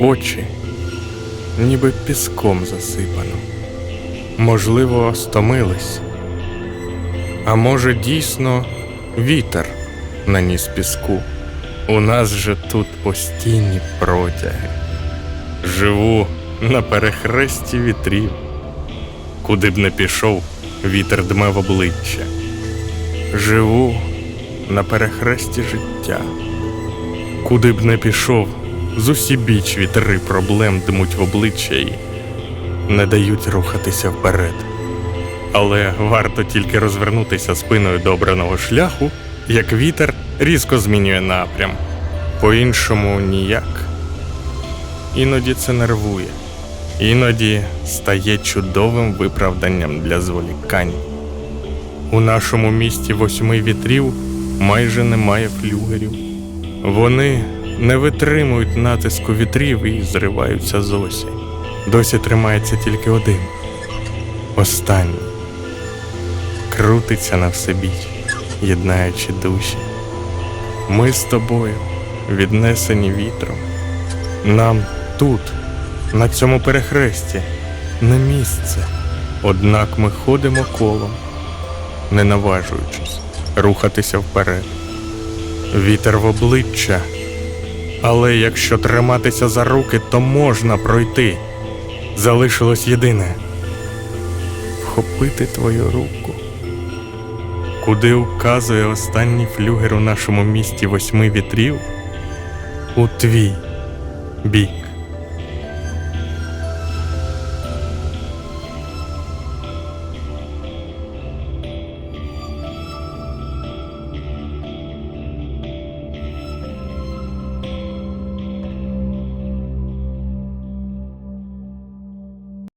очі, ніби піском засипано. Можливо, стомились. А може, дійсно вітер наніс піску. У нас же тут постійні протяги. Живу на перехресті вітрів. Куди б не пішов, вітер дме в обличчя. Живу на перехресті життя. Куди б не пішов, зусібіч вітри проблем дмуть в обличчя і не дають рухатися вперед. Але варто тільки розвернутися спиною до обраного шляху, як вітер різко змінює напрям. По-іншому ніяк. Іноді це нервує, іноді стає чудовим виправданням для зволікань. У нашому місті восьми вітрів майже немає флюгерів. Вони не витримують натиску вітрів і зриваються з осі. Досі тримається тільки один. Останній. Крутиться на все біч, єднаючи душі. Ми з тобою, віднесені вітром. Нам тут, на цьому перехресті, не місце. Однак ми ходимо колом, не наважуючись рухатися вперед. Вітер в обличчя. Але якщо триматися за руки, то можна пройти. Залишилось єдине вхопити твою руку. Куди указує останній флюгер у нашому місті восьми вітрів? У твій бік.